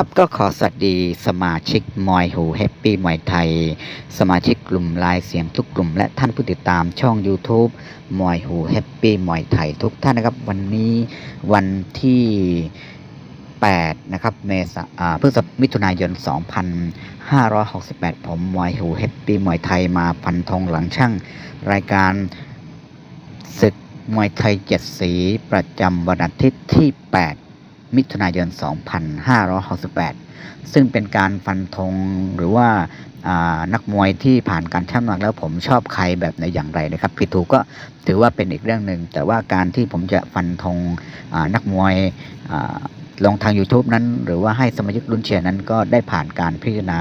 ครับก็ขอสวัสดีสมาชิกมอยหูแฮปปี้มอยไทย สมาชิกกลุ่มลายเสียงทุกกลุ่ม และท่านผู้ติดตามช่อง YouTube มอยหูแฮปปี้มอยไทยทุกท่านนะครับ วันนี้วันที่ 8 นะครับเมษาพฤษภมิถุนายน 2568 ผมมอยหูแฮปปี้มอยไทยมาฟันธงหลังช่างรายการศึกมวยไทยเจ็ดสีประจำวันอาทิตย์ที่ 8 มิถุนายน 2568 ซึ่งเป็นการฟันธงหรือว่าานักมวยที่ผ่านการชั่งน้ำหนักแล้วผมชอบใครแบบไหนอย่างไรนะครับ ผิดถูกก็ถือว่าเป็นอีกเรื่องหนึ่ง แต่ว่าการที่ผมจะฟันธงนักมวยอ่าลงทาง YouTube นั้น หรือว่าให้สมาชิกรุ่นเชียร์นั้นก็ได้ผ่านการพิจารณา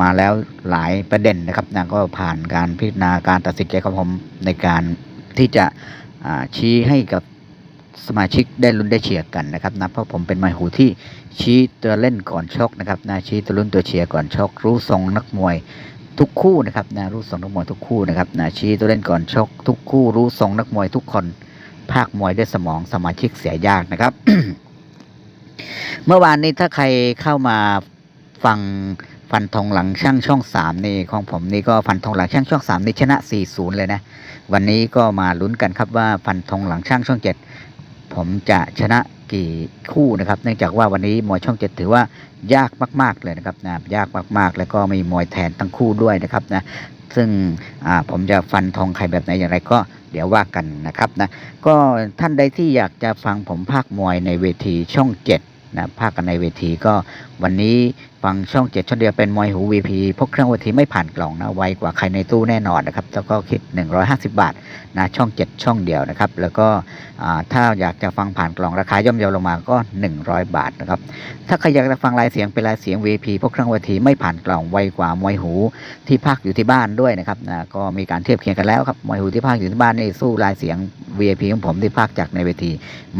มาแล้วหลายประเด็นนะครับนะก็ผ่านการพิจารณาการตัดสินใจของผมในการที่จะชี้ให้กับ สมาชิกได้ลุ้นได้เชียร์กันนะครับนะเพราะผมเป็นมวยหูที่ชี้ตัวเล่นก่อนชกนะครับนะชี้ตัวลุ้นตัวเชียร์ก่อนชกรู้ทรงนักมวยทุกคู่นะครับนะรู้ทรงนักมวยทุกคู่นะครับนะชี้ตัวเล่นก่อนชก ทุกคู่รู้ทรงนักมวยทุกคนภาคมวยด้วยสมองสมาชิกเสียยากนะครับ เมื่อวานนี้ถ้าใครเข้ามาฟังฟันธงหลังช่างช่องสามนี่ของผมนี่ก็ฟันธงหลังช่างช่องสามนี่ชนะ 4-0 เลยนะ วันนี้ก็มาลุ้นกันครับว่าฟันธงหลังช่างช่องเจ็ด ผมจะชนะกี่คู่นะครับ เนื่องจากว่าวันนี้มวยช่องเจ็ดถือว่ายากมาก ๆ เลยนะครับนะยากมากๆ แล้วก็มีมวยแทนทั้งคู่ด้วยนะครับนะซึ่งอ่าผมจะฟันธงใครแบบไหนอย่างไรก็เดี๋ยวว่ากันนะครับนะก็ท่านใดที่อยากจะฟังผมภาคมวยในเวทีช่องเจ็ดนะภาคกันในเวทีก็วันนี้ ฟังช่องเจ็ดช่องเดียวเป็นมวยหูวีพีพกเครื่องเวทีไม่ผ่านกล่องนะไวกว่าใครในตู้แน่นอนนะครับแล้วก็คิด 150 บาทนะช่อง7ช่องเดียวนะครับ แล้วก็ถ้าอยากจะฟังผ่านกล่องราคาย่อมเยาลงมาก็ 100 บาทนะครับถ้าใครอยากจะฟังลายเสียงเป็นลายเสียง VP พวกเครื่องเวทีไม่ผ่านกล่องไวกว่ามวยหูที่ภาคอยู่ที่บ้านด้วยนะครับนะก็มีการเทียบเคียงกันแล้วครับมวยหูที่ภาคอยู่ที่บ้านนี่สู้ลายเสียง VIP ของผมที่ภาคจากในเวที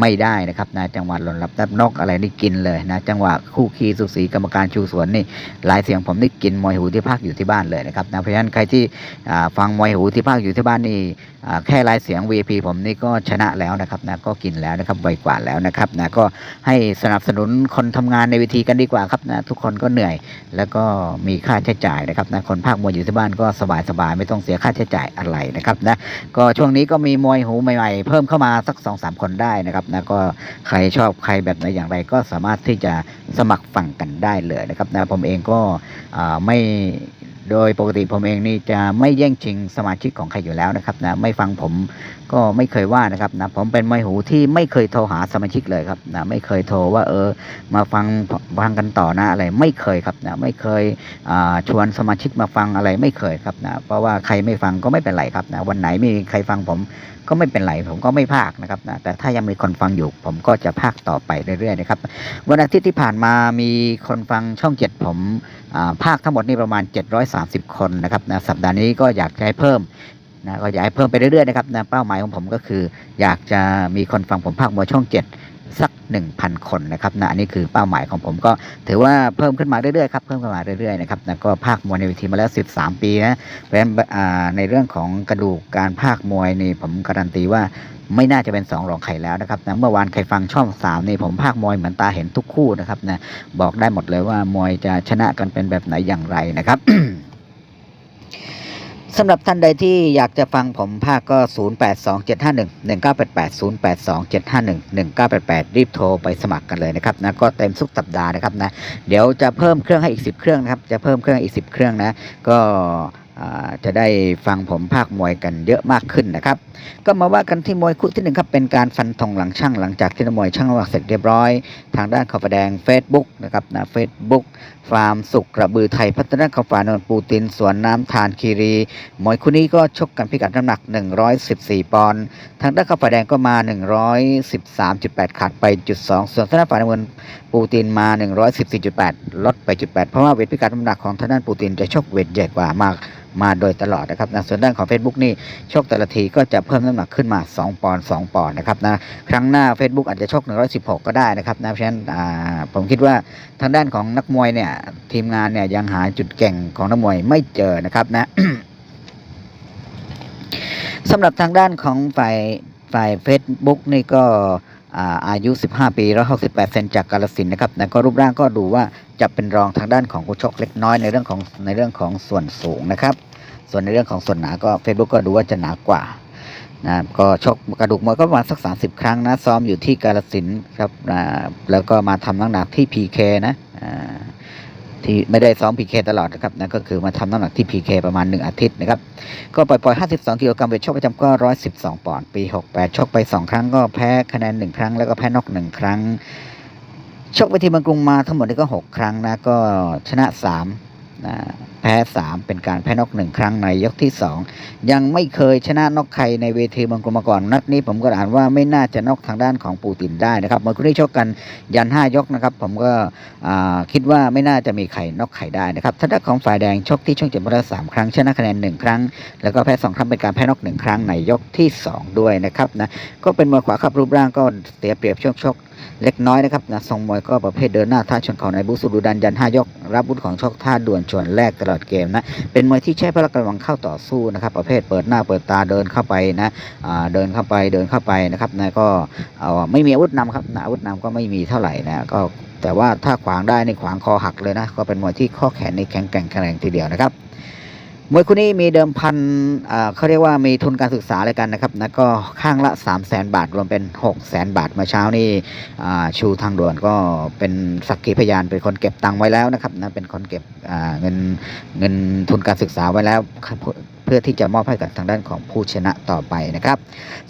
ไม่ได้นะครับนะจังหวะหล่นรับนับนกอะไรนี่กินเลยนะจังหวะคู่คีสุสีกรรมการชูสวนนี่ลายเสียงผมนี่กินมวยหูที่ภาคอยู่ที่บ้านเลยนะครับนะเพราะฉะนั้นใครที่ฟังมวยหูที่ภาคอยู่ที่บ้านนี่แค่ลายเสียง VP ผมนี่ก็ชนะแล้วนะครับนะก็กินแล้วนะครับไวกว่าแล้วนะครับนะก็ให้สนับสนุนคนทำงานในเวทีกันดีกว่าครับนะทุกคนก็เหนื่อย แล้วก็มีค่าใช้จ่ายนะครับนะคนภาคมวยอยู่ที่บ้านก็สบายๆไม่ต้องเสียค่าใช้จ่ายอะไรนะครับนะก็ช่วงนี้ก็มีมวยหูใหม่ๆ เพิ่มเข้ามาสัก2อสามคนได้นะครับนะก็ใครชอบใครแบบไหนอย่างไรก็สามารถที่จะสมัครฟังกันได้เลยนะครับนะผมเองก็ไม่โดยปกติผมเองนี่จะไม่แย่งชิงสมาชิกของใครอยู่แล้วนะครับนะไม่ฟังผม ก็ไม่เคยว่านะครับนะผมเป็นมวยหูที่ไม่เคยโทรหาสมาชิกเลยครับนะไม่เคยโทรว่าเออมาฟังฟังกันต่อนะอะไรไม่เคยครับนะไม่เคยชวนสมาชิกมาฟังอะไรไม่เคยครับนะเพราะว่าใครไม่ฟังก็ไม่เป็นไรครับนะวันไหนไม่มีใครฟังผมก็ไม่เป็นไรผมก็ไม่พากนะครับนะแต่ถ้ายังมีคนฟังอยู่ ผมก็จะพากต่อไปเรื่อยๆนะครับวันอาทิตย์ที่ผ่านมามีคนฟังช่องเจ็ดผมอ่าภาคทั้งหมดนี่ประมาณ 730 คนนะครับนะสัปดาห์นี้ก็อยากให้เพิ่ม นะก็อยากให้เพิ่มไปเรื่อยๆนะครับนะเป้าหมายของผมก็คือ อยากจะมีคนฟังผมภาคมวยช่องเจ็ดสัก 1,000 คนนะครับนะอันนี้คือเป้าหมายของผมก็ถือว่าเพิ่มขึ้นมาเรื่อยๆครับเพิ่มขึ้นมาเรื่อยๆนะครับนะก็ภาคมวยในเวทีมาแล้ว 13 ปีนะเพราะฉะนั้นในเรื่องของกระดูกการภาคมวยนี่ผมการันตีว่าไม่น่าจะเป็นสองรองใครแล้วนะครับนะเมื่อวานใครฟังช่องสามนี่ผมภาคมวยเหมือนตาเห็นทุกคู่นะครับนะบอกได้หมดเลยว่ามวยจะชนะกันเป็นแบบไหนอย่างไรนะครับ สำหรับท่านใดที่อยากจะฟังผมภาคก็ 082751 1988 082751 1988 รีบโทรไปสมัครกันเลยนะครับนะก็เต็มทุกสัปดาห์นะครับนะเดี๋ยวจะเพิ่มเครื่องให้อีก 10 เครื่องนะครับ จะเพิ่มเครื่องอีก 10 เครื่องนะ ก็ จะได้ฟังผมภาคมวยกันเยอะมากขึ้นนะครับ ก็มาว่ากันที่มวยคู่ที่หนึ่งครับเป็นการฟันธงหลังช่างหลังจากที่นักมวยช่างลักเสร็จเรียบร้อย ทางด้านขาวฟ้าแดง Facebook นะครับนะ Facebook ฟาร์มสุกกระบือไทยพัฒนาขาวฟ้านนปูตินสวนน้ำทานคีรีมวยคู่นี้ก็ชกกันพิกัดน้ำหนัก 114 ปอนด์ทางด้านขาวฟ้าแดงก็มา 113.8 ขาดไปจุด2ส่วนทางด้านฝ่ายน้ำเงินปูตินมา 114.8 ลดไปจุด8เพราะว่าเวทพิกัดน้ำหนักของทางด้านปูตินจะชกเวทใหญ่กว่ามากมาโดยตลอดนะครับนะส่วนด้านของ Facebook นี่ชกแต่ละทีก็จะเพิ่มน้ำหนักขึ้นมา 2 ปอนด์2ปอนด์นะครับนะครั้งหน้า Facebook อาจจะชก 116 ก็ได้นะครับนะเพราะฉะนั้นผมคิดว่าทางด้านของนักมวยเนี่ยทีมงานเนี่ยยังหาจุดเก่งของนักมวยไม่เจอนะครับนะสำหรับทางด้านของฝ่ายฝ่าย Facebook นี่ก็ อายุ 15 ปี 168 เซนจากกาลสินนะครับแล้วก็รูปร่างก็ดูว่าจะเป็นรองทางด้านของคู่ชกเล็กน้อยในเรื่องของในเรื่องของส่วนสูงนะครับ ส่วนในเรื่องของส่วนหนาก็ Facebook ก็ดูว่าจะหนากว่านะก็ชกกระดูกมวยก็ประมาณสัก 30 ครั้งนะซ้อมอยู่ที่กาลสินครับแล้วก็มาทำน้ำหนักที่ PK นะอ่า ที่ไม่ได้ซ้อม PK ตลอดนะครับนั่นก็คือมาทำน้ำหนักที่ PK ประมาณ 1 อาทิตย์นะครับ ก็ปล่อยปล่อย52กิโลกรัมเวทชกประจำก็ 112 ปอนด์ปี 68 ชกไป 2 ครั้งก็แพ้คะแนน 1 ครั้ง แล้วก็แพ้นอก 1 ครั้ง ชกไปที่เมืองกรุงมาทั้งหมดนี่ก็ 6 ครั้งนะก็ชนะ3นะ แพ้ 3 เป็นการแพ้นอก1ครั้งในยกที่ 2 ยังไม่เคยชนะนอกใครในเวทีเมืองกรมาก่อนนัดนี้ผมก็อ่านว่าไม่น่าจะนอกทางด้านของปูตินได้นะครับเมื่อคู่นี้ชกกันยัน 5 ยกนะครับ ผมก็คิดว่าไม่น่าจะมีใครนอกใครได้นะครับทางด้านของฝ่ายแดงชกที่ช่วงเจ็ดมาแล้วสามครั้งชนะคะแนนหนึ่งครั้ง แล้วก็แพ้สองครั้งเป็นการแพ้นอกหนึ่งครั้งในยกที่สองด้วยนะครับนะก็เป็นมวยขวาครับรูปร่างก็เสียเปรียบช่วงชกเล็กน้อยนะครับนะทรงมวยก็ประเภทเดินหน้าท่าชนเข่าในบุสุดุดันยันห้ายก รับบุญของชกท่าด่วนชวนแรกตลอดเกมนะเป็นมวยที่ใช้พละกำลังเข้าต่อสู้นะครับ ประเภทเปิดหน้าเปิดตาเดินเข้าไปนะเดินเข้าไปเดินเข้าไปนะครับนะก็ไม่มีอาวุธนำครับอาวุธนำก็ไม่มีเท่าไหร่นะก็แต่ว่าถ้าขวางได้ในขวางคอหักเลยนะก็เป็นมวยที่ข้อแขนในแข็งแกร่งแข็งแรงทีเดียวนะครับ มวยคู่นี้มีเดิมพันเขาเรียกว่ามีทุนการศึกษาอะไรกันนะครับนะก็ข้างละ3 0 0แสนบาท รวมเป็น 6 0แสนบาทเมื่อเช้านี่ชูทางด่วนก็เป็นสักขีพยานเป็นคนเก็บตังค์ไว้แล้วนะครับนะเป็นคนเก็บเงินเงินทุนการศึกษาไว้แล้ว พื่อที่จะมอบให้กับทางด้านของผู้ชนะต่อไปนะครับ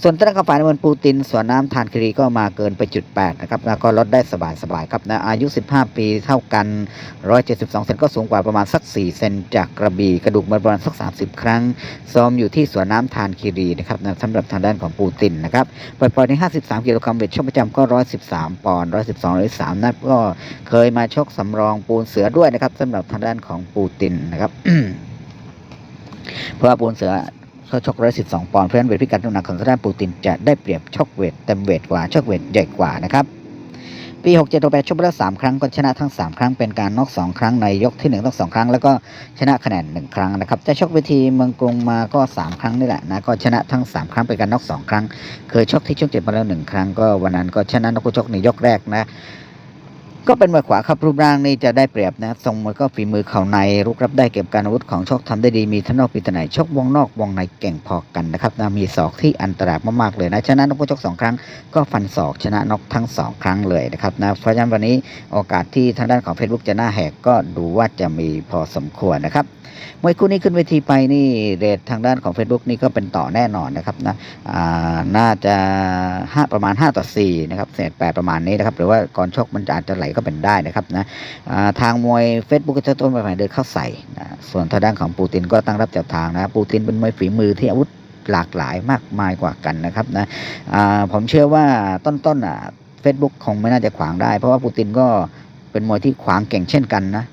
ส่วนทางด้านของฝ่ายน้ำเงินปูตินสวนน้ำทานครีก็มาเกินไปจุด8นะครับแล้วก็ลดได้สบายๆครับนะอายุ 15 ปีเท่ากัน 172 เซนก็สูงกว่าประมาณสัก 4 เซนจากกระบี่กระดูกมันประมาณสัก 30 ครั้ง ซ้อมอยู่ที่สวนน้ำทานคีรีนะครับนะสำหรับทางด้านของปูตินนะครับปล่อยใน 53 กิโลกรัมเวทชกประจำก็ 113 ปอนด์112 103นัดก็เคยมาชกสำรองปูนเสือด้วยนะครับสำหรับทางด้านของปูตินนะครับ เพราะว่าปูนเสือเขาชก112ปอนด์เพราะฉะนั้นเวทพิกัดน้ำหนักของทางด้านปูตินจะได้เปรียบชกเวทเต็มเวทกว่าชกเวทใหญ่กว่านะครับปี67ตัวแปดชกไปแล้ว3ครั้งก็ชนะทั้ง 3 ครั้งเป็นการน็อก2 ครั้งในยกที่ 1 ทั้ง 2 ครั้ง แล้วก็ชนะคะแนน1 ครั้งนะครับจะชกเวทีเมืองกรุงมาก็ 3 ครั้งนี่แหละนะก็ชนะทั้ง 3 ครั้งเป็นการน็อก2 ครั้ง เคยชกที่ช่วงเจ็ดมาแล้ว 1 ครั้งก็วันนั้นก็ชนะนักชกในยกแรกนะ ก็เป็นมวยขวาครับรูปร่างนี่จะได้เปรียบนะทรงมวยก็ฝีมือเข่าในรุกรับได้เก็บการอาวุธของชกทำได้ดีมีทั้งนอกปีตไหนชกวงนอกวงในเก่งพอกันนะครับนะมีศอกที่อันตรายมากๆเลยนะชนะนกชกสองครั้งก็ฟันศอกชนะนกทั้งสองครั้งเลยนะครับนะเพราะฉะนั้นวันนี้โอกาสที่ทางด้านของ Facebook จะหน้าแหกก็ดูว่าจะมีพอสมควรนะครับมวยคู่นี้ขึ้นเวทีไปนี่เรททางด้านของ Facebook นี่ก็เป็นต่อแน่นอนนะครับนะอ่าน่าจะห้าประมาณ 5 ต่อ4นะครับเศษ8ประมาณนี้นะครับหรือว่าก่อนชกมันอาจจะไหลก็เป็นได้นะครับนะทางมวย Facebook ก็จะต้นไปใหม่เดินเข้าใส่นะส่วนทางด้านของปูตินก็ตั้งรับจับทางนะปูตินเป็นมวยฝีมือที่อาวุธหลากหลายมากมายกว่ากันนะครับนะผมเชื่อว่าต้นๆอะ Facebook คงไม่น่าจะขวางได้ เพราะว่าปูตินก็เป็นมวยที่ขวางเก่งเช่นกันนะ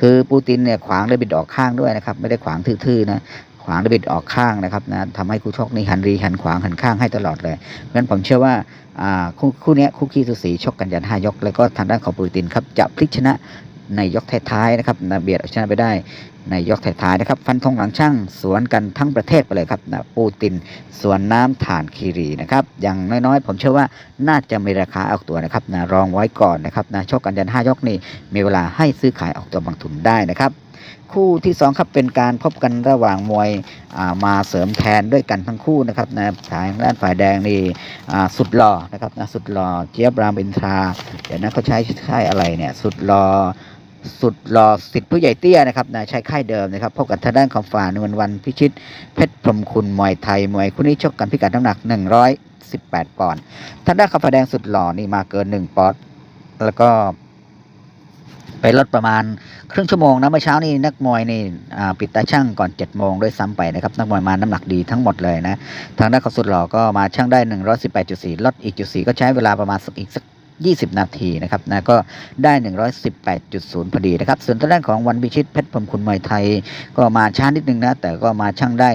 คือปูตินเนี่ยขวางได้บิดออกข้างด้วยนะครับ ไม่ได้ขวางทื่อๆนะ ขวางได้บิดออกข้างนะครับนะทำให้คู่ชกนี่หันรีหันขวางหันข้างให้ตลอดเลยเพราะฉะนั้นผมเชื่อว่าคู่คู่นี้คู่ขี้สุสีชกกันยันห้ายก แล้วก็ทางด้านของปูตินครับจะพลิกชนะในยกท้ายๆนะครับนะเบียดเอาชนะไปได้ในยกท้ายๆนะครับ ฟันธงหลังช่างสวนกันทั้งประเทศไปเลยครับนะปูตินสวนน้ำฐานคีรีนะครับอย่างน้อยๆ ผมเชื่อว่าน่าจะมีราคาออกตัวนะครับนะรองไว้ก่อนนะครับนะชกกันยันห้ายกนี่มีเวลาให้ซื้อขายออกตัวบางทุนได้นะครับ คู่ที่สองครับเป็นการพบกันระหว่างมวยามาเสริมแทนด้วยกันทั้งคู่นะครับนะทางด้านฝ่ายแดงนี่สุดหล่อนะครับนะสุดหล่อเจี๊ยบรามอินทราเดี๋ยวนะเขาใช้ค่ายอะไรเนี่ยสุดหล่อสุดหล่อสิทธิ์ผู้ใหญ่เตี้ยนะครับนะใช้ค่ายเดิมนะครับพบกับทางด้านของฝ่านวลวันพิชิตเพชรพรมคุณมวยไทยมวยคู่นี้ชกกันพิกัดน้ำหนัก 118 ปอนด์ทางด้านข้าวแดงสุดหล่อนี่มาเกิน 1ปอนด์แล้วก็ ไปลดประมาณครึ่งชั่วโมงนะเมื่อเช้านี่นักมวยนี่ปิดตาช่างก่อน7โมงด้วยซ้ำไปนะครับนักมวยมาน้ำหนักดีทั้งหมดเลยนะทางด้านของสุดหล่อก็มาช่างได้ 118.4 ลดอีกจุด4ก็ใช้เวลาประมาณสักอีกสัก20 นาทีนะครับนะก็ได้ 118.0 พอดีนะครับ ส่วนทางด้านของวันพิชิตเพชรพรมคุณมวยไทย ก็มาช้านิดนึงนะ แต่ก็มาช่างได้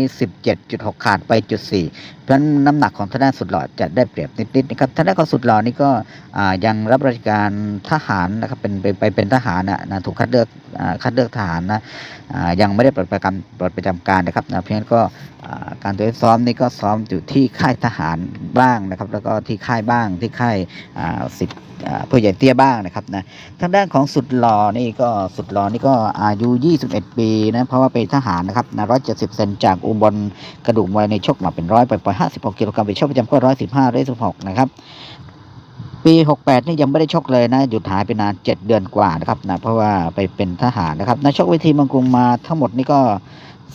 117.6 ขาดไปจุด4เพราะน้ำหนักของทางด้านสุดหล่อจะได้เปรียบนิดๆนะครับทางด้านของสุดหล่อนี่ก็ยังรับราชการทหารนะครับเป็นไปไปเป็นทหารนะถูกคัดเลือกอคัดเลือกทหารนะยังไม่ได้ปลดประจำปลดประจำการนะครับนะเพราะฉะนั้นก็การตัวซ้อมนี่ก็ซ้อมอยู่ที่ค่ายทหารบ้างนะครับ แล้วก็ที่ค่ายบ้างที่ค่ายสิบ ผู้ใหญ่เตี้ยบ้างนะครับนะทางด้านของสุดหล่อนี่ก็สุดหล่อนี่ก็อายุ 21 ปีนะเพราะว่าเป็นทหารนะครับนะ170เซนจากอุบลกระดูกมวยในชกมาเป็นร้อยไปปล่อย56กิโลกรัมไปชกประจำก็115 116นะครับปี 68 นี่ยังไม่ได้ชกเลยนะ หยุดหายไปนาน 7 เดือนกว่านะครับนะ เพราะว่าไปเป็นทหารนะครับนะชกเวทีมังกรุงมาทั้งหมดนี่ก็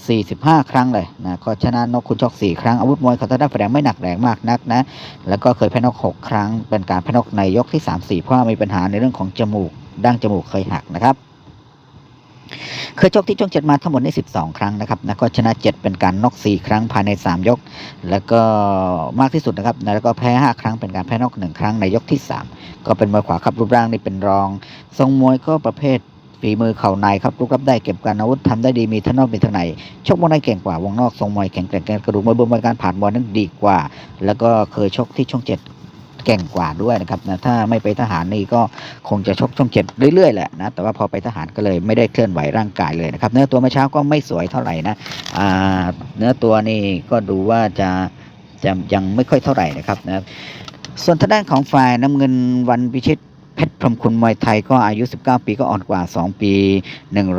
45 ครั้งเลยนะก็ชนะนกคุณชก 4 ครั้ง อาวุธมวยเขาทางด้แสดงไม่หนักแรงมากนักนะ แล้วก็เคยแพ้นก 6 ครั้ง เป็นการแพ้นกในยกที่ 3 4 เพราะมีปัญหาในเรื่องของจมูก ดั้งจมูกเคยหักนะครับเคยชกที่ช่องเจ็ดมาทั้งหมดใน12 ครั้งนะครับนะก็ชนะ 7 เป็นการนก4 ครั้งภายใน 3 ยก แล้วก็มากที่สุดนะครับแล้วก็แพ้ 5 ครั้งเป็นการแพ้นก1 ครั้งในยกที่ 3 ก็เป็นมวยขวาครับรูปร่างนี่เป็นรอง ทรงมวยก็ประเภท ฝีมือเข่าในครับลุกรับได้เก็บการอาวุธทำได้ดีมีทั้งนอกมีทั้งในชกมวยได้เก่งกว่าวงนอกทรงมวยแข็งแกร่งกระดูกมวยบนมวยการผ่านบอลนั้นดีกว่า แล้วก็เคยชกที่ช่องเจ็ดเก่งกว่าด้วยนะครับนะถ้าไม่ไปทหารนี่ก็คงจะชกช่องเจ็ดเรื่อยๆแหละนะแต่ว่าพอไปทหารก็เลยไม่ได้เคลื่อนไหวร่างกายเลยนะครับ เนื้อตัวเมื่อเช้าก็ไม่สวยเท่าไหร่นะเนื้อตัวนี่ก็ดูว่าจะจะยังไม่ค่อยเท่าไหร่นะครับนะส่วนทางด้านของฝ่ายน้ำเงินวันพิชิต เพชรพรมคุณมวยไทยก็อายุ 19 ปีก็อ่อนกว่า 2 ปี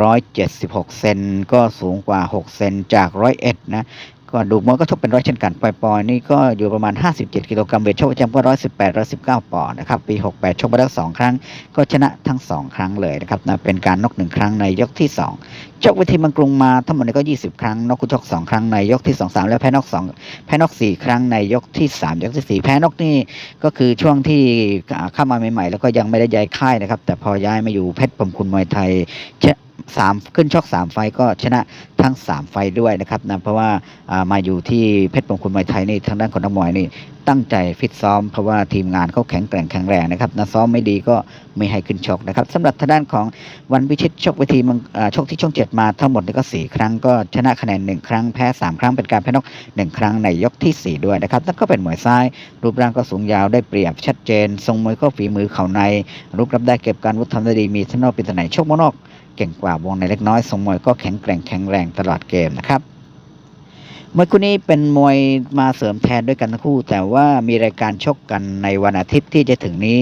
176 เซนก็สูงกว่า 6 เซนจากร้อยเอ็ดนะก็ดูมวยก็ชกเป็นร้อยเช่นกันปอยปอยๆนี่ก็อยู่ประมาณ 57 กิโลกรัมเวทชกประจำก็118 119 ปอนด์นะครับปี 68 ชกมาแล้ว2ครั้ง ก็ชนะทั้ง 2 ครั้งเลยนะครับนะเป็นการนก1ครั้งในยกที่ 2ชกเวทีมังกรุงมาทั้งหมดนี่ก็ 20 ครั้งนกกุชก2 ครั้งในยกที่ 2 3 แล้วแพ้นก2แพ้นก4 ครั้งในยกที่ 3 ยกทีสี่4 แพ้นกนี่ก็คือช่วงที่เข้ามาใหม่ๆ แล้วก็ยังไม่ได้ย้ายค่ายนะครับ แต่พอย้ายมาอยู่เพชรพมคุณมวยไทยสามขึ้นชกสามไฟก็ชนะทั้งสามไฟด้วยนะครับนะเพราะว่าามาอยู่ที่เพชรพรหมคุณมวยไทยนี่ทางด้านของนักมวยนี่ ตั้งใจฟิตซ้อมเพราะว่าทีมงานเขาแข็งแกร่งแข็งแรงนะครับนะซ้อมไม่ดีก็ไม่ให้ขึ้นชกนะครับสำหรับทางด้านของวันพิชิตชกเวทีมืองชกที่ช่องเจ็ดมาทั้งหมดนี่ก็สี่ครั้งก็ชนะคะแนนหนึ่งครั้งแพ้สามครั้งเป็นการแพ้นกหนึ่งครั้งในยกที่สี่ด้วยนะครับนั่นก็เป็นหมวยซ้าย รูปร่างก็สูงยาวได้เปรียบชัดเจน ทรงมวยก็ฝีมือเข่าใน รูปรับได้เก็บการวุฒิทำได้ดีมีทั้งนอกเป็นทางไหนชกมนอกเก่งกว่าวงในเล็กน้อยทรงมวยก็แข็งแกร่งแข็งแรงตลอดเกมนะครับ มวยคู่นี้เป็นมวยมาเสริมแทนด้วยกันทั้งคู่ แต่ว่ามีรายการชกกันในวันอาทิตย์ที่จะถึงนี้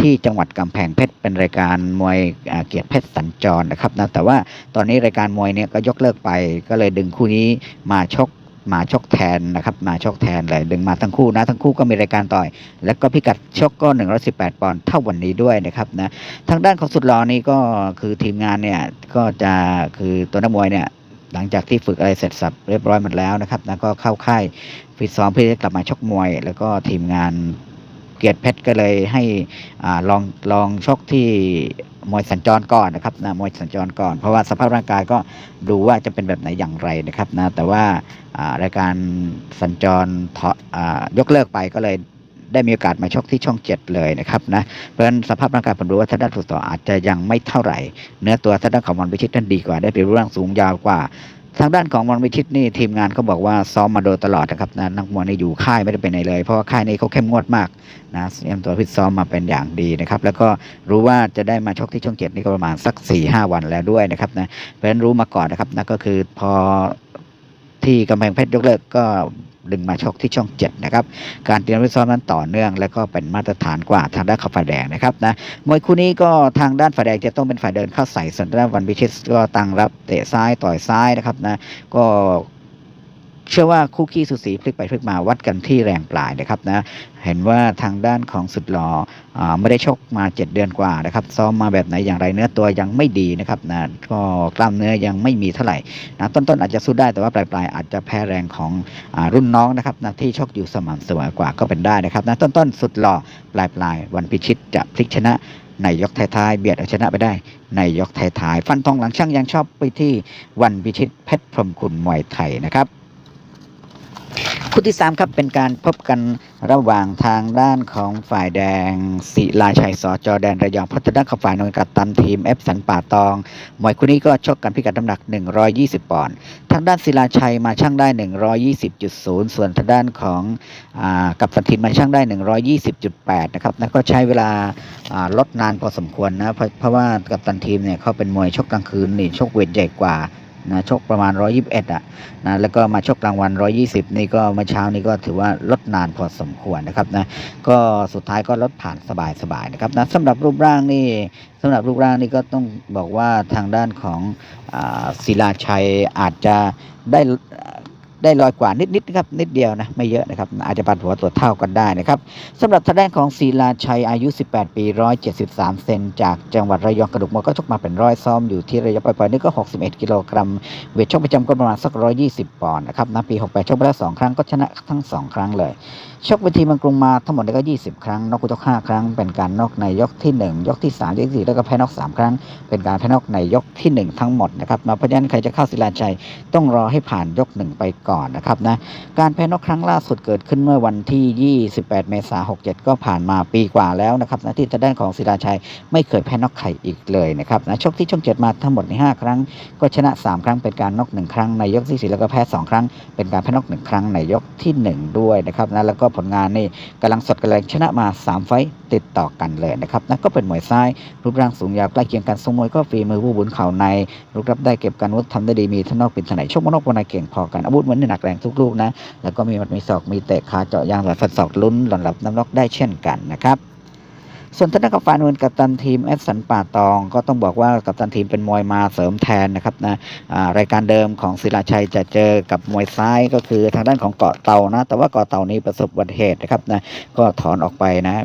ที่จังหวัดกำแพงเพชรเป็นรายการมวยเกียรติเพชรสัญจรนะครับนะแต่ว่าตอนนี้รายการมวยเนี่ยก็ยกเลิกไป ก็เลยดึงคู่นี้มาชกมาชกแทนนะครับมาชกแทนเลยดึงมาทั้งคู่นะทั้งคู่ก็มีรายการต่อย แล้วก็พิกัดชกก็ 118 ปอนด์เท่าวันนี้ด้วยนะครับนะทางด้านของสุดหลอนี่ก็คือทีมงานเนี่ยก็จะคือตัวนักมวยเนี่ย หลังจากที่ฝึกอะไรเสร็จสับเรียบร้อยหมดแล้วนะครับนะก็เข้าค่ายฟิตซ้อมเพื่อจะกลับมาชกมวย แล้วก็ทีมงานเกียรติเพชรก็เลยให้อลองลองชกที่มวยสัญจรก่อนนะครับนะมวยสัญจรก่อน เพราะว่าสภาพร่างกายก็ดูว่าจะเป็นแบบไหนอย่างไรนะครับนะแต่ว่ารายการสัญจรถออ่ายกเลิกไปก็เลย ได้มีโอกาสมาชกที่ช่องเจ็ดเลยนะครับนะเพราะฉะนั้นสภาพร่างกายผมดูว่าทางด้านสุดต่ออาจจะยังไม่เท่าไหร่ เนื้อตัวทางด้านของมอนวิชิตนั้นดีกว่าได้เป็นรูปร่างสูงยาวกว่าทางด้านของมอนวิชิตนี่ทีมงานเขาบอกว่าซ้อมมาโดยตลอดนะครับนะนักมวยนี่อยู่ค่ายไม่ได้ไปไหนเลย เพราะว่าค่ายนี้เขาเข้มงวดมากนะเตรียมตัวฟิซ้อมมาเป็นอย่างดีนะครับแล้วก็รู้ว่าจะได้มาชกที่ช่องเจ็ดนี่ก็ประมาณสัก4ี่ห้าวันแล้วด้วยนะครับนะเพราะฉะนั้นรู้มาก่อนนะครับนั่นก็คือพอที่กำแพงเพชรยกเลิกก็ ดึงมาชกที่ช่องเจ็ดนะครับ การเตรียมฟิซ้อมนั้นต่อเนื่อง และก็เป็นมาตรฐานกว่าทางด้านขับฝ่ายแดงนะครับนะมวยคู่นี้ก็ทางด้านฝ่ายแดงจะต้องเป็นฝ่ายเดินเข้าใส่ส่วนด้านวันพิชิตก็ตั้งรับเตะซ้ายต่อยซ้ายนะครับนะก็ เชื่อว่าคู่ขี้สุสีพลิกไปพลิกมาวัดกันที่แรงปลายนะครับนะเห็นว่าทางด้านของสุดหล่อไม่ได้ชกมา 7 เดือนกว่านะครับซ้อมมาแบบไหนอย่างไรเนื้อตัวยังไม่ดีนะครับนะก็กล้ามเนื้อยังไม่มีเท่าไหร่นะต้นๆอาจจะสู้ได้แต่ว่าปลายๆ อาจจะแพ้แรงของอรุ่นน้องนะครับนะที่ชกอยู่สม่ำเสมอกว่าก็เป็นได้นะครับนะต้นๆสุดหล่อปลายปลายๆ วันพิชิตจะพลิกชนะในยกท้ายๆเบียดเอาชนะไปได้ ในยกท้ายๆฟันทองหลังช่างยังชอบไปที่วันพิชิตเพชรพรมคุณมวยไทยนะครับ คู่ที่ 3 ครับเป็นการพบกันระหว่างทางด้านของฝ่ายแดงศิลาชัยสอจแดนระยองพัฒนากับฝ่ายนนกัปตันทีมเอฟสันป่าตองมวยคู่นี้ก็ชกกันพิกัดน้ำหนัก 120 ปอนด์ทางด้านศิลาชัยมาช่างได้ 120.0 ส่วนทางด้านของอกัปตันทีมมาช่างได้ 120.8 นะครับนั่นก็ใช้เวลาลดนานพอสมควรนะเพราะว่ากัปตันทีมเนี่ยเขาเป็นมวยชกกลางคืนนี่ชกเวทใหญ่กว่า นะชกประมาณ 121อะนะแล้วก็มาชกกลางวัน 120 นี่ก็เมื่อเช้านี้ก็ถือว่าลดนานพอสมควรนะครับนะก็สุดท้ายก็ลดผ่านสบายๆนะครับนะสำหรับรูปร่างนี่สำหรับรูปร่างนี่ก็ต้องบอกว่าทางด้านของอศิลาชัยอาจจะได้ ได้ลอยกว่านิดๆนะครับนิดเดียวนะไม่เยอะนะครับอาจจะปัดหัวตัวเท่ากันได้นะครับสำหรับทางด้านของศิลาชัยอายุ 18 ปี 173 เซนจากจังหวัดระยองกระดูกมวยก็ชกมาเป็นร้อยซ้อมอยู่ที่ระยะปลายๆนี่ก็ 61 กิโลกรัมเวทชกประจำก็ประมาณสัก 120 ปอนด์นะครับนะปี 68 ชกไปแล้ว2ครั้งก็ชนะทั้ง 2 ครั้งเลยชกเวทีมังกรุงมาทั้งหมดก็ 20 ครั้งนอกคู่ชก5ครั้ง เป็นการนอกในยกที่ 1 ยกที่3ยกที่4แล้วก็แพ้นอก 3 ครั้ง เป็นการแพ้นอกในยกที่ 1 ทั้งหมดนะครับมาเพราะฉะนั้นใครจะเข้าศิลาชัยต้องรอให้ผ่านยก 1 ไปก่อนนะครับนะการแพ้นอกครั้งล่าสุดเกิดขึ้นเมื่อวันที่ 28 เมษายน 67 ก็ผ่านมาปีกว่าแล้วนะครับนะที่ทางด้านของศิลาชัยไม่เคยแพ้นอกใครอีกเลยนะครับนะชกที่ช่องเจ็ดมาทั้งหมดใน 5 ครั้ง ก็ชนะ 3 ครั้งเป็นการนก 1 ครั้งในยกที่สี่แล้วก็แพ้ 2 ครั้ง เป็นการแพ้นอก1 ครั้งในยกที่ 1 ด้วยนะครับนะแล้วก็ผลงานนี่กำลังสดกำลังชนะมา 3 ไฟต์ติดต่อกันเลยนะครับนะก็เป็นมวยซ้ายรูปร่างสูงยาวใกล้เคียงกันทรงมวยก็ฝีมือผู้บุญเข่าในรุกรับได้เก็บการวุฒิทำได้ดีมีทนอกป็นทางไหนชกมนอกวนในเก่งพอกันอาวุธมนหนักแรงทุกลูกนะ แล้วก็มีหมัดมีศอกมีเตะขาเจาะยางหลัดฟันศอกลุ้นหล่นหลับน้ำล็อกได้เช่นกันนะครับส่วนทางด้านกับฟานวนกัปตันทีมแอดสันป่าตอง ก็ต้องบอกว่ากัปตันทีมเป็นมวยมาเสริมแทนนะครับนะรายการเดิมของศิลาชัยจะเจอกับมวยซ้ายก็คือทางด้านของเกาะเต่านะ แต่ว่าเกาะเต่านี้ประสบอุบัติเหตุนะครับนะก็ถอนออกไปนะ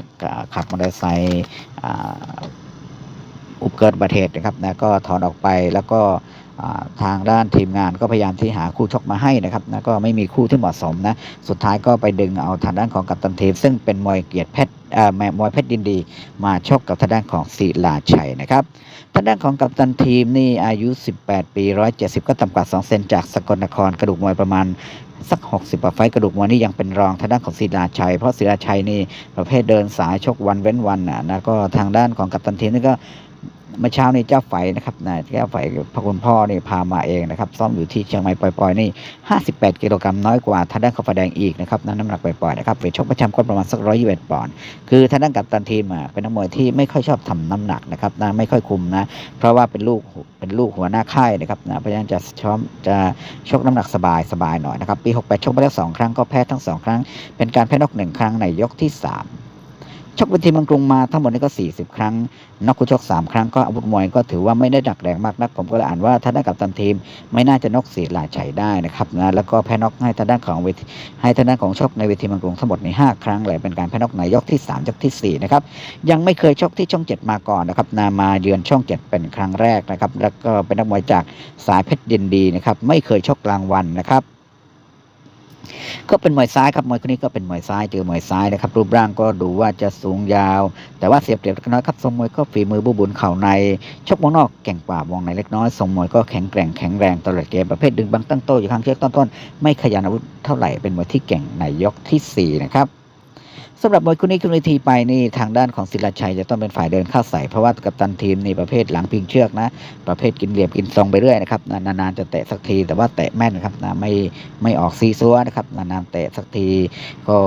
ขับมอเตอร์ไซค์อุบเกิดอุบัติเหตุนะครับนะก็ถอนออกไปแล้วก็ ทางด้านทีมงานก็พยายามที่หาคู่ชกมาให้นะครับนะก็ไม่มีคู่ที่เหมาะสมนะสุดท้ายก็ไปดึงเอาทางด้านของกัปตันทีม ซึ่งเป็นมวยเกียรติเพชรเอ่อแม่มวยเพชรดินดี มาชกกับทางด้านของศิลาชัยนะครับทางด้านของกัปตันทีมนี่อายุ 18 ปี 170 ก็ต่ำกว่า 2 เซนจากสกลนครกระดูกมวยประมาณสัก 60กว่าไฟกระดูกมวยนี่ยังเป็นรองทางด้านของศิลาชัย เพราะศิลาชัยนี่ประเภทเดินสายชกวันเว้นวันนะนะก็ทางด้านของกัปตันทีมนี่ก็ เมื่อเช้านี่เจ้าไฝนะครับนะเจ้าไฝพระคุณพ่อนี่พามาเองนะครับซ้อมอยู่ที่เชียงใหม่ปล่อยๆนี่ 58 กิโลกรัมน้อยกว่าทางด้านข้าวฟ้าแดงอีกนะครับน้ำหนักปล่อยๆนะครับเวทชกประจำก็ประมาณสัก121ปอนด์คือทางด้านกับตันทีมเป็นนักมวยที่ไม่ค่อยชอบทำน้ำหนักนะครับนะไม่ค่อยคุมนะเพราะว่าเป็นลูกเป็นลูกหัวหน้าค่ายนะครับนะเพราะฉะนั้นจะชอบจะชกน้ำหนักสบายสบายหน่อยนะครับปี 68 ชกไปแล้วสองครั้งก็แพ้ทั้งสองครั้ง เป็นการแพ้นอกหนึ่งครั้งในยกที่ 3 ชกเวทีเมืองกรุงมาทั้งหมดนี้ก็ 40 ครั้งนอกคู่ชก 3 ครั้งก็อาวุธมวยก็ถือว่าไม่ได้ดักแรงมากนัก ผมก็เลยอ่านว่าถ้าได้กับตันทีม ไม่น่าจะนอกศีลาชัยได้นะครับนะแล้วก็แพ้นอกให้ท่างด้านของเวทีให้ท่างด้านของชกในเวทีเมืองกรุงทั้งหมดใน 5 ครั้งเลยเป็นการแพ้นอกในยกที่ 3 ยกทีสี่ 4 นะครับยังไม่เคยชกที่ช่อง 7 มาก่อนนะครับนามาเยือนช่อง 7 เป็นครั้งแรกนะครับแล้วก็เป็นนักมวยจากสายเพชรยินดีนะครับไม่เคยชกกลางวันนะครับ ก็เป็นมวยซ้ายครับมวยคนนี้ก็เป็นมวยซ้ายเจอมวยซ้ายนะครับ รูปร่างก็ดูว่าจะสูงยาว แต่ว่าเสียเปรียบเล็กน้อยครับทรงมวยก็ฝีมือบุบุญเข่าในชกวงนอกแก่งกว่าวงในเล็กน้อยทรงมวยก็แข็งแกร่งแข็งแรงตลอดเกมประเภทดึงบังตั้งโต้อยู่ข้างเชือกต้นๆไม่ขยันอาวุธเท่าไหร่เป็นมวยที่เก่งในยกทีสี่4นะครับ สำหรับมวยคู่นี้ขึ้นเวทีไปนี่ทางด้านของศิลาชัยจะต้องเป็นฝ่ายเดินเข้าใส่เพราะว่ากับตันทีมนี่ประเภทหลังพิงเชือกนะ ประเภทกินเหลี่ยมกินทรงไปเรื่อยนะครับนานๆจะเตะสักทีแต่ว่าเตะแม่นครับนะไม่ไม่ออกซีซัวนะครับนานๆเตะสักทีก็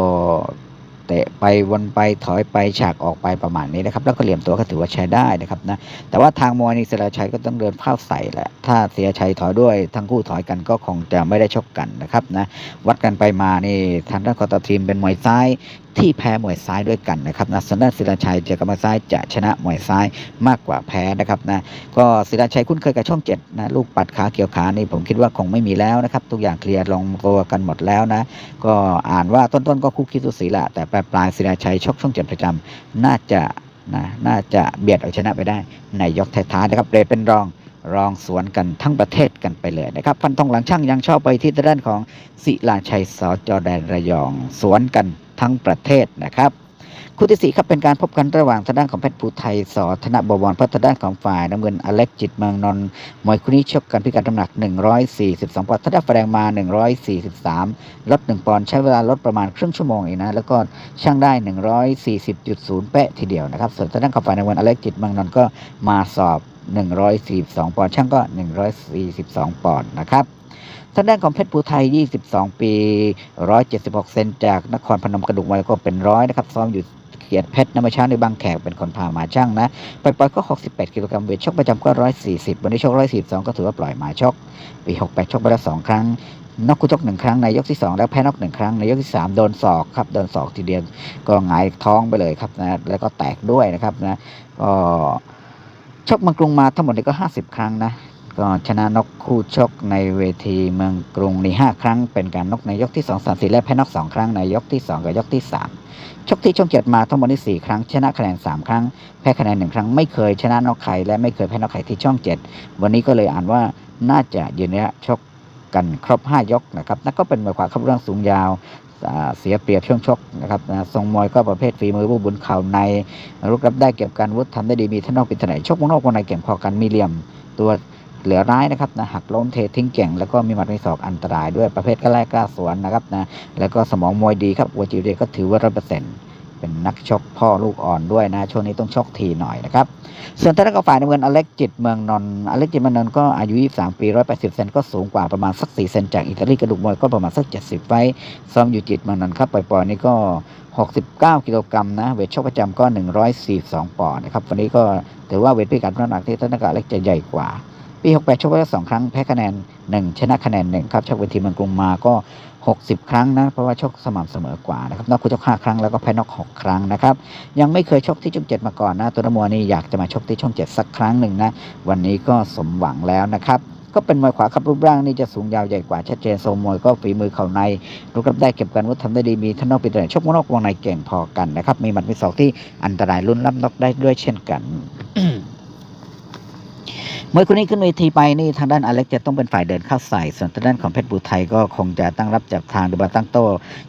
เตะไปวนไปถอยไปฉากออกไปประมาณนี้นะครับ แล้วก็เหลี่ยมตัวก็ถือว่าใช้ได้นะครับนะแต่ว่าทางมวยนี่เสียชัยก็ต้องเดินเข้าใส่แหละถ้าเสียชัยถอยด้วยทั้งคู่ถอยกันก็คงจะไม่ได้ชกกันนะครับนะวัดกันไปมานี่ทางด้านคอตทีมเป็นมวยซ้าย ที่แพ้มวยซ้ายด้วยกันนะครับนะส่วนดานศิลาชัยเจอกับมวยซ้ายจะชนะมวยซ้ายมากกว่าแพ้นะครับนะก็ศิลาชัยคุ้นเคยกับช่องเจ็ดนะลูกปัดขาเกี่ยวขานี่ผมคิดว่าคงไม่มีแล้วนะครับทุกอย่างเคลียร์ลงตัวกันหมดแล้วนะก็อ่านว่าต้นๆก็คู่คิดสุสีละแต่ปลายปลายศิลาชัยชกช่องเจ็ดประจำน่าจะนะน่าจะเบียดเอาชนะไปได้ในยกท้ายๆนะครับเรทเป็นรองรองสวนกันทั้งประเทศกันไปเลยนะครับฟันทองหลังช่างยังชอบไปที่ด้านของศิลาชัยสจอแดนระยองสวนกัน ทั้งประเทศนะครับคู่ที่สี่ครับเป็นการพบกันระหว่างทางด้านของเพชรภูไทยสอธนบวรพัฒนด้านของฝ่ายน้ำเงินอเล็กจิตเมืองนนท์มวยคู่นี้ชกกันพิกัดน้ำหนัก 142ปอนด์ถ้าได้แรงมา 143 ลด 1 ปอนด์ใช้เวลาลดประมาณครึ่งชั่วโมงเองนะ แล้วก็ช่างได้ 140.0 เป๊ะทีเดียวนะครับ ส่วนทางด้านของฝ่ายน้ำเงินอเล็กจิตเมืองนนท์ก็มาสอบ 142 ปอนด์ช่างก็ 142 ปอนด์นะครับ ทางด้านของเพชรภูไทย 22 ปี 176 เซนจากนครพนมกระดูกมวก็เป็นร้อยนะครับซ้อมอยู่เกียรติเพชรนำมาช้างในบางแขกเป็นคนพามาช่างนะปล่อยๆก็ 68 กิโลกรัมเวทชกประจำก็ 140 วันนี้ชก 142 ก็ถือว่าปล่อยหมาชก ปี 68 ชกไปแล้ว 2 ครั้งนอกคู่ชกหนึ่งครั้งในยกที่ 2 แล้วแพ้นอกหนึ่งครั้งในยกที่ 3 โดนศอกครับ โดนศอกทีเดียวก็หงายท้องไปเลยครับนะแล้วก็แตกด้วยนะครับนะก็ชกมืองกรุงมาทั้งหมดนี่ก็ 50 ครั้งนะ ก็ชนะนกคู่ชกในเวทีเมืองกรุงนี่5ครั้ง เป็นการนกในยกที่ 2 3 4 และแพ้นอก2 ครั้งในยกที่ 2 กับยกที่ 3 ชกที่ช่องเจ็ดมาทั้งหมดนี่สี่ครั้ง ชนะคะแนน 3 ครั้ง แพ้คะแนนหนึ่งครั้ง ไม่เคยชนะนกใครและไม่เคยแพ้นกใครที่ช่องเจ็ดวันนี้ก็เลยอ่านว่าน่าจะยืนระยะชกกันครบ 5 ยกนะครับนั่นก็เป็นมวยขวาขับเรื่องสูงยาวเสียเปรียบช่วงชกนะครับนะทรงมวยก็ประเภทฝีมือบุบุญเข่าในรุกรับได้เก็บการวุฒิทำได้ดีมีท่านนอกปิดถนายชกวงนอกวงในเก่งพอกันมีเหลี่ยมตัว เหลือร้ายนะครับนะหักล้มเททิ้งเก่งแล้วก็มีหมัดมีศอกอันตรายด้วยประเภทกล้าแลกกล้าสวนนะครับนะแล้วก็สมองมวยดีครับวัวจิวเดก็ถือว่าร้อยเปอร์เซ็นต์เป็นนักชกพ่อลูกอ่อนด้วยนะช่วงนี้ต้องชกทีหน่อยนะครับส่วนทางด้านฝ่ายน้ำเงินอเล็กจิตเมืองนนอเล็กจิตเมืองนนก็อายุ 23 ปี 180 เซนก็สูงกว่าประมาณสัก 4 เซนจากอิตาลีกระดูกมวยก็ประมาณสัก 70 ไฟซ้อมอยู่จิตเมืองนนครับปล่อยๆนี่ก็ 69 กิโลกรัมนะเวทชกประจำก็ 142 ปอนด์นะครับวันนี้ก็ถือว่าเวทพิกัดน้ำหนักที่ท่านกอเล็กจะใหญ่กว่า ปี 68ชกไปแล้วสองครั้งแพ้คะแนน 1 ชนะคะแนน1ครับชกเวทีเมืองกรุงมาก็ 60 ครั้งนะ เพราะว่าชกสม่ำเสมอกว่านะครับนอกคู่ชก5ครั้งแล้วก็แพ้นอก6ครั้งนะครับ ยังไม่เคยชกที่ช่อง7มาก่อนนะ ตัวนักมวยนี่อยากจะมาชกที่ช่อง7สักครั้งหนึ่งนะ วันนี้ก็สมหวังแล้วนะครับก็เป็นมวยขวาครับรูปร่างนี่จะสูงยาวใหญ่กว่าชัดเจนทรงมวยก็ฝีมือเข่าในรูกรับได้เก็บกันวุฒิทำได้ดีมีท่านนอกปิดเลยชกวงนอกวงในเก่งพอกันนะครับมีหมัดมีศอกที่อันตรายลุ้นรับนอกได้ด้วยเช่นกัน เมื่อคนนี้ขึ้นเวทีไปนี่ทางด้านอเล็กจะต้องเป็นฝ่ายเดินเข้าใส่ ส่วนทางด้านของเพชรบุไทยก็คงจะตั้งรับจากทางดูบาตั้งโต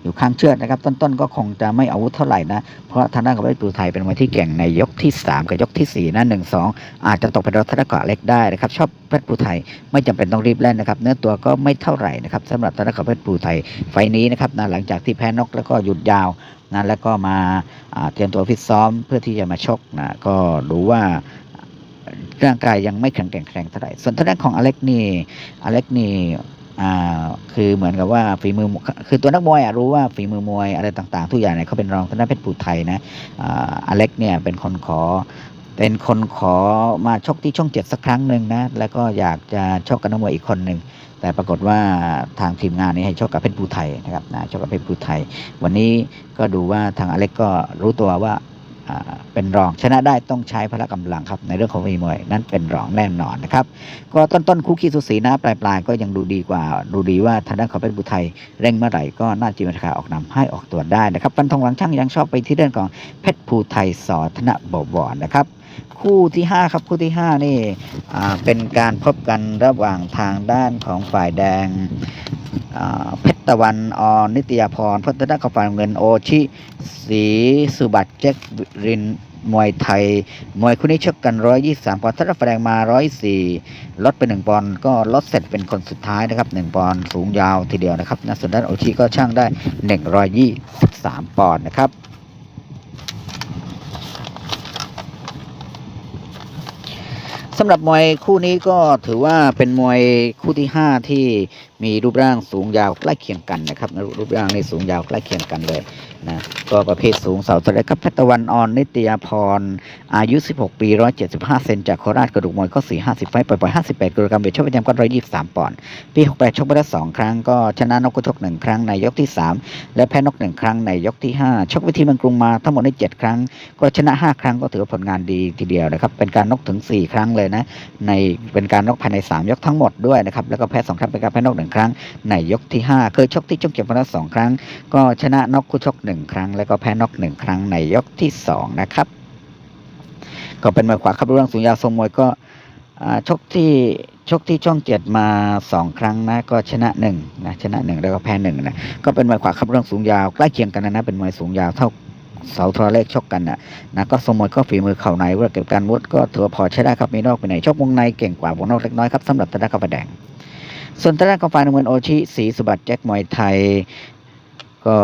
อยู่ข้างเชือดนะครับ ต้นๆก็คงจะไม่อาวุธเท่าไหร่นะ เพราะทางด้านของเพชรบุไทยเป็นมวยที่เก่งในยกที่ 3 กับยกทีสี่ 4นะหนึ่งสองอาจจะตกเป็นรถทางด้านของอเล็กได้นะครับ ชอบเพชรบุไทยไม่จำเป็นต้องรีบเล่นนะครับ เนื้อตัวก็ไม่เท่าไหร่นะครับสำหรับทางด้านของเพชรบุไทยไฟนี้นะครับนะหลังจากที่แพ้นกแล้วก็หยุดยาวนะแล้วก็มาเตรียมตัวฟิตซ้อมเพื่อที่จะมาชกนะก็ดูว่า ร่างกายยังไม่แข็งแกร่งแข็งเท่าไหร่ส่วนทางด้านของอเล็กนี่อเล็กนี่คือเหมือนกับว่าฝีมือคือตัวนักมวยรู้ว่าฝีมือมวยอะไรต่างๆ ทุกอย่างเนี่ยเขาเป็นรองทางด้านเพชรปูไทยนะอ่าอเล็กเนี่ยเป็นคนขอเป็นคนขอมาชกที่ช่องเจ็ดสักครั้งหนึ่งนะ แล้วก็อยากจะชกกับนักมวยอีกคนหนึ่ง แต่ปรากฏว่าทางทีมงานนี้ให้ชกกับเพชรภูไทยนะครับนะชกกับเพชรภูไทย วันนี้ก็ดูว่าทางอเล็กก็รู้ตัวว่า เป็นรองชนะได้ต้องใช้พละกำลังครับในเรื่องของมีมวยนั้นเป็นรองแน่นอนนะครับก็ต้นต้นคู่ขี้สุสีนะปลายปลายก็ยังดูดีกว่าดูดีว่าทางด้านของเพชรบุไทยเร่งเมื่อไหร่ก็น่าจะมีราคาออกนำให้ออกตัวได้นะครับฟันทองหลังช่างยังชอบไปที่เรื่องของเพชรภูไทยสอธนบวรนะครับ คู่ที่ห้าครับคู่ที่ห้านี่เป็นการพบกันระหว่างทางด้านของฝ่ายแดงเพชรตะวันออนนิตยาพรพัฒนากับฝ่ายเงินโอชิศรีสุบัติเจ็กรินมวยไทย มวยคู่นี้ชกกัน 123 ปอนด์ถ้ารับแรงมา 104 ลดไป 1 ปอนด์ก็ลดเสร็จเป็นคนสุดท้ายนะครับ 1 ปอนด์สูงยาวทีเดียวนะครับนะส่วนด้านโอชิก็ช่างได้ 123 ปอนด์นะครับ สำหรับมวยคู่นี้ก็ถือว่าเป็นมวยคู่ที่ 5 ที่มีรูปร่างสูงยาวใกล้เคียงกันนะครับรูปร่างในสูงยาวใกล้เคียงกันเลยนะก็ประเภทสูงเสาทะเลครับเพชรตะวันออนนิตยาพรอายุ 16 ปี 175 เซนจากโคราชกระดูกมวยก็4 50 ไฟต์ปล่อยๆ58กิโลกรัมเวทชกประจำก็123 ปอนด์ปี 68 ชกไปแล้ว2ครั้งก็ชนะนกกระทก1ครั้งในยกที่ 3 และแพ้นก 1 ครั้งในยกที่ 5 ชกวิธีเมืองกรุงมาทั้งหมดใน7ครั้ง ก็ชนะ 5 ครั้งก็ถือว่าผลงานดีทีเดียวนะครับเป็นการนกถึง 4 ครั้งเลยนะ ในเป็นการนกภายใน 3 ยกทั้งหมดด้วยนะครับ แล้วก็แพ้2ครั้งเป็นการแพ้นก1ครั้ง ในยกที่ 5 เคยชกที่ช่องเก็บมาแล้ว2ครั้ง ก็ชนะนกคู่ชก 1 ครั้ง แล้วก็แพ้นก1ครั้งในยกที่ 2 นะครับก็เป็นมวยขวาครับรูปร่างสูงยาวทรงมวยก็ชกที่ชกที่ช่องเจ็ดมาสองครั้งนะก็ชนะหนึ่งนะชนะหนึ่งแล้วก็แพ้หนึ่งนะก็เป็นมวยขวาครับเรูปร่างสูงยาวใกล้เคียงกันนะนะเป็นมวยสูงยาวเท่า เสาทรเลขชกกันนะนะก็สมมติก็ฝีมือเข่าในเวลาเก็บการวุฒก็ถือว่าพอใช้ได้ครับมีนอกไปไหนชกวงในเก่งกว่าวงนอกเล็กน้อยครับสำหรับตะด้ากาแฟแดง ส่วนตะด้ากาแฟน้ำเงินโอชิศรีสุบัติแจ็คมวยไทยก็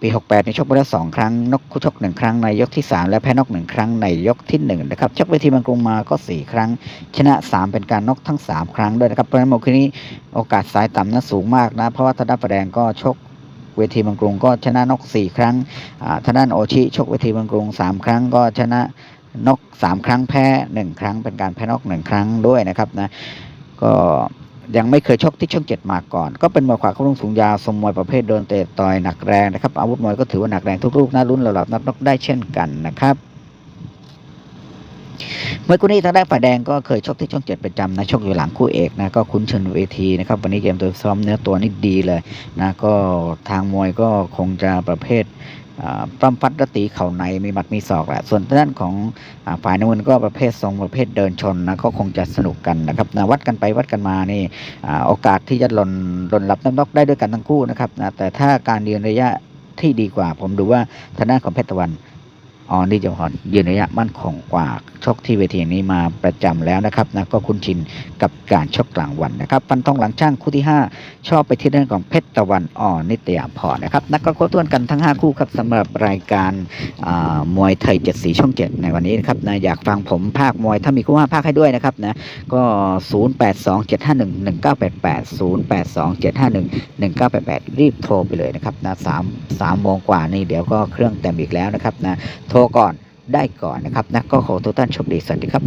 ปี 68นี่ชกไปแล้วสองครั้งนกคู่ชกหนึ่งครั้งในยกที่ 3 และแพ้นกหนึ่งครั้งในยกที่1นะครับชกเวทีบางกรุงมาก็ 4 ครั้ง ชนะ 3 เป็นการนกทั้ง 3 ครั้งด้วยนะครับเพราะฉะนั้นโมคืนนี้โอกาสสายต่ำนั้นสูงมากนะ เพราะว่าทางด้านประแดงก็ชก เวทีบางกรุงก็ชนะนก 4 ครั้งท่าทางด้านโอชิชกเวทีบางกรุง 3 ครั้งก็ชนะนก 3 ครั้งแพ้ 1 ครั้งเป็นการแพ้นก 1 ครั้งด้วยนะครับนะก็ยังไม่เคยชกที่ช่องเจ็ดมาก่อน ก็เป็นมวยขวาเข้ารุ่งสูงยาวสมมวยประเภทโดนเตะต่อยหนักแรงนะครับอาวุธมวยก็ถือว่าหนักแรงทุกลูกน่ารุ่นระดับนับนกได้เช่นกันนะครับ มื่อคู่นี้ทางด้านฝ่ายแดงก็เคยชกที่ช่องเจ็ดประจำนะชกอยู่หลังคู่เอกนะก็คุ้นเชิญเวทีนะครับวันนี้เกมตัวซ้อมเนื้อตัวนี่ดีเลยนะก็ทางมวยก็คงจะประเภทอ่าปล้ำฟัดและตีเข่าในมีหมัดมีศอกแหละส่วนทางด้านของฝ่ายน้ำเงินก็ประเภททรงประเภทเดินชนนะก็คงจะสนุกกันนะครับนะวัดกันไปวัดกันมานี่โอกาสที่จะหล่นหล่นหลับน้ำนอกได้ด้วยกันทั้งคู่นะครับนะแต่ถ้าการยืนระยะที่ดีกว่า ผมดูว่าทางด้านของเพชรตะวัน ออนิจพรยืนระยะมั่นคงกว่าชกที่เวทีนี้มาประจำแล้วนะครับนะก็คุ้นชิน กับการชกกลางวันนะครับฟันทองหลังช่างคู่ที่ 5 ชอบไปที่เรื่องของเพชรตะวันอ่อนนิตยาพรนะครับนักก็โค้ต้วนกันทั้ง 5 คู่ครับสำหรับรายการมวยไทยเจ็ดสีช่องเจ็ดในวันนี้นะครับนะอยากฟังผมภาคมวยถ้ามีคู่ห้าภาคให้ด้วยนะครับนะก็ 0 8 2 7 5 1 1 9 8 8 0 8 2 7 5 1 1 9 8 8 รีบโทรไปเลยนะครับนะสามสามโมงกว่านี่เดี๋ยวก็เครื่องเต็มอีกแล้วนะครับนะโทรก่อนได้ก่อนนะครับนะก็ขอทุกท่านโชคดีสวัสดีครับ